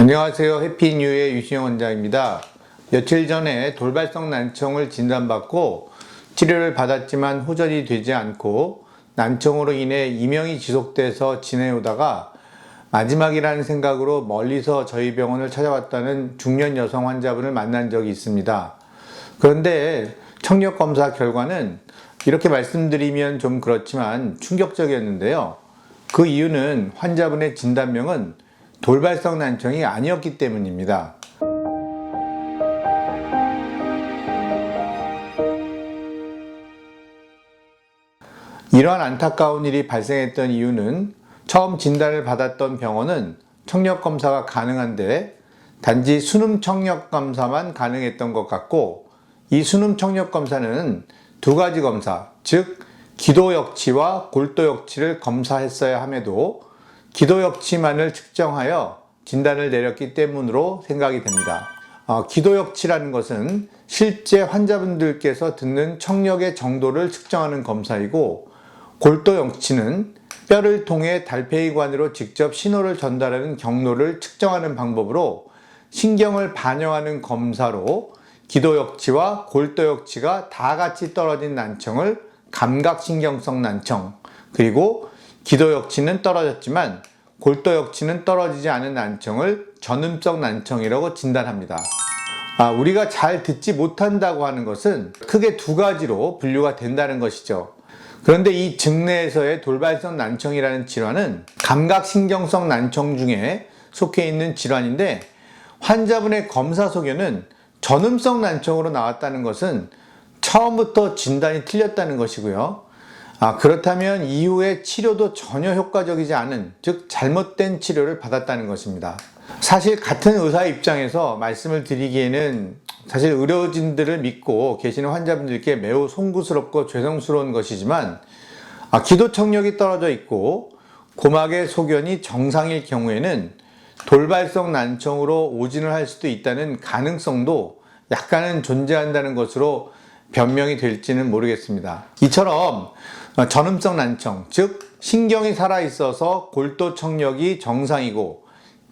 안녕하세요. 해피뉴의 유시영 원장입니다. 며칠 전에 돌발성 난청을 진단받고 치료를 받았지만 호전이 되지 않고 난청으로 인해 이명이 지속돼서 지내오다가 마지막이라는 생각으로 멀리서 저희 병원을 찾아왔다는 중년 여성 환자분을 만난 적이 있습니다. 그런데 청력 검사 결과는 이렇게 말씀드리면 좀 그렇지만 충격적이었는데요. 그 이유는 환자분의 진단명은 돌발성 난청이 아니었기 때문입니다. 이러한 안타까운 일이 발생했던 이유는 처음 진단을 받았던 병원은 청력 검사가 가능한데 단지 수능 청력 검사만 가능했던 것 같고 이 수능 청력 검사는 두 가지 검사, 즉 기도 역치와 골도 역치를 검사했어야 함에도 기도 역치만을 측정하여 진단을 내렸기 때문으로 생각이 됩니다. 어, 기도 역치라는 것은 실제 환자분들께서 듣는 청력의 정도를 측정하는 검사이고 골도 역치는 뼈를 통해 달팽이관으로 직접 신호를 전달하는 경로를 측정하는 방법으로 신경을 반영하는 검사로 기도 역치와 골도 역치가 다 같이 떨어진 난청을 감각신경성 난청 그리고 기도 역치는 떨어졌지만 골도 역치는 떨어지지 않은 난청을 전음성 난청이라고 진단합니다. 아, 우리가 잘 듣지 못한다고 하는 것은 크게 두 가지로 분류가 된다는 것이죠. 그런데 이 증내에서의 돌발성 난청이라는 질환은 감각신경성 난청 중에 속해 있는 질환인데 환자분의 검사 소견은 전음성 난청으로 나왔다는 것은 처음부터 진단이 틀렸다는 것이고요. 아, 그렇다면 이후에 치료도 전혀 효과적이지 않은, 즉, 잘못된 치료를 받았다는 것입니다. 사실 같은 의사 입장에서 말씀을 드리기에는 사실 의료진들을 믿고 계시는 환자분들께 매우 송구스럽고 죄송스러운 것이지만, 아, 기도 청력이 떨어져 있고, 고막의 소견이 정상일 경우에는 돌발성 난청으로 오진을 할 수도 있다는 가능성도 약간은 존재한다는 것으로 변명이 될지는 모르겠습니다. 이처럼 전음성 난청, 즉 신경이 살아 있어서 골도 청력이 정상이고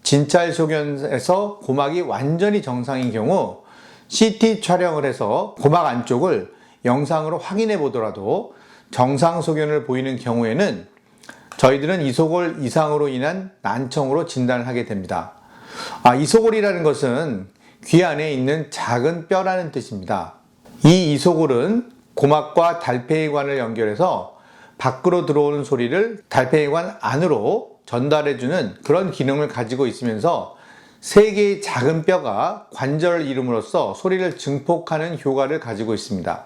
진찰 소견에서 고막이 완전히 정상인 경우 CT 촬영을 해서 고막 안쪽을 영상으로 확인해 보더라도 정상 소견을 보이는 경우에는 저희들은 이소골 이상으로 인한 난청으로 진단을 하게 됩니다. 아, 이소골이라는 것은 귀 안에 있는 작은 뼈라는 뜻입니다. 이 이소골은 고막과 달팽이관을 연결해서 밖으로 들어오는 소리를 달팽이관 안으로 전달해주는 그런 기능을 가지고 있으면서 세 개의 작은 뼈가 관절을 이룸으로써 소리를 증폭하는 효과를 가지고 있습니다.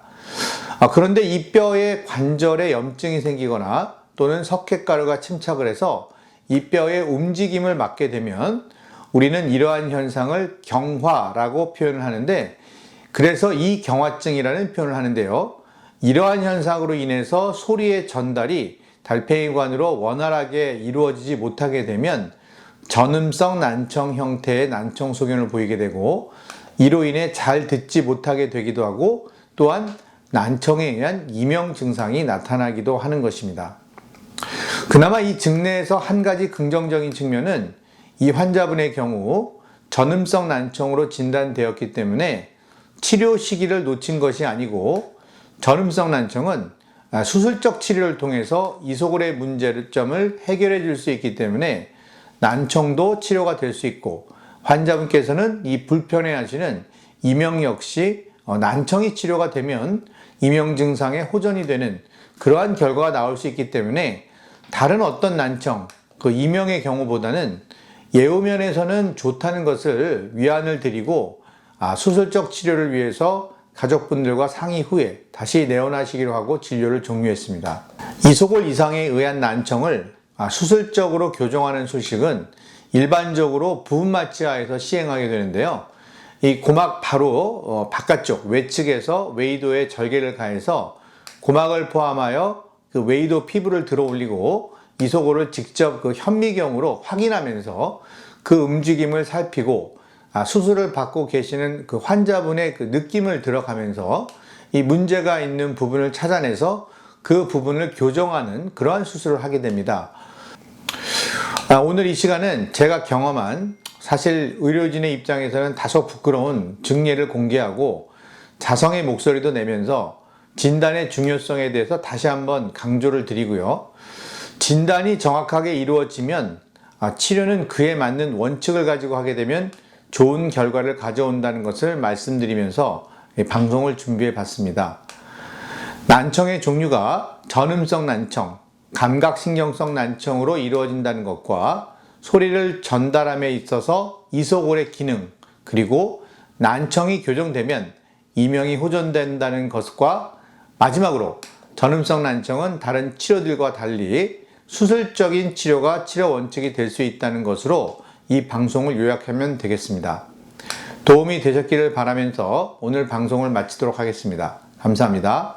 아, 그런데 이 뼈에 관절에 염증이 생기거나 또는 석회가루가 침착을 해서 이 뼈의 움직임을 막게 되면 우리는 이러한 현상을 경화라고 표현을 하는데 그래서 이 경화증이라는 표현을 하는데요. 이러한 현상으로 인해서 소리의 전달이 달팽이관으로 원활하게 이루어지지 못하게 되면 전음성 난청 형태의 난청 소견을 보이게 되고 이로 인해 잘 듣지 못하게 되기도 하고 또한 난청에 의한 이명 증상이 나타나기도 하는 것입니다. 그나마 이 증내에서 한 가지 긍정적인 측면은 이 환자분의 경우 전음성 난청으로 진단되었기 때문에 치료 시기를 놓친 것이 아니고 전음성 난청은 수술적 치료를 통해서 이소골의 문제점을 해결해 줄 수 있기 때문에 난청도 치료가 될 수 있고 환자분께서는 이 불편해 하시는 이명 역시 어, 난청이 치료가 되면 이명 증상에 호전이 되는 그러한 결과가 나올 수 있기 때문에 다른 어떤 난청, 그 이명의 경우보다는 예후면에서는 좋다는 것을 위안을 드리고 아, 수술적 치료를 위해서 가족분들과 상의 후에 다시 내원하시기로 하고 진료를 종료했습니다. 이소골 이상에 의한 난청을 아, 수술적으로 교정하는 소식은 일반적으로 부분마취하에서 시행하게 되는데요. 이 고막 바로 어, 바깥쪽 외측에서 웨이도에 절개를 가해서 고막을 포함하여 그 웨이도 피부를 들어 올리고 이소골을 직접 그 현미경으로 확인하면서 그 움직임을 살피고 아, 수술을 받고 계시는 그 환자분의 그 느낌을 들어가면서 이 문제가 있는 부분을 찾아내서 그 부분을 교정하는 그러한 수술을 하게 됩니다. 아, 오늘 이 시간은 제가 경험한 사실 의료진의 입장에서는 다소 부끄러운 증례를 공개하고 자성의 목소리도 내면서 진단의 중요성에 대해서 다시 한번 강조를 드리고요. 진단이 정확하게 이루어지면 아, 치료는 그에 맞는 원칙을 가지고 하게 되면 좋은 결과를 가져온다는 것을 말씀드리면서 이 방송을 준비해 봤습니다. 난청의 종류가 전음성 난청, 감각신경성 난청으로 이루어진다는 것과 소리를 전달함에 있어서 이소골의 기능, 그리고 난청이 교정되면 이명이 호전된다는 것과 마지막으로 전음성 난청은 다른 치료들과 달리 수술적인 치료가 치료 원칙이 될 수 있다는 것으로 이 방송을 요약하면 되겠습니다. 도움이 되셨기를 바라면서 오늘 방송을 마치도록 하겠습니다. 감사합니다.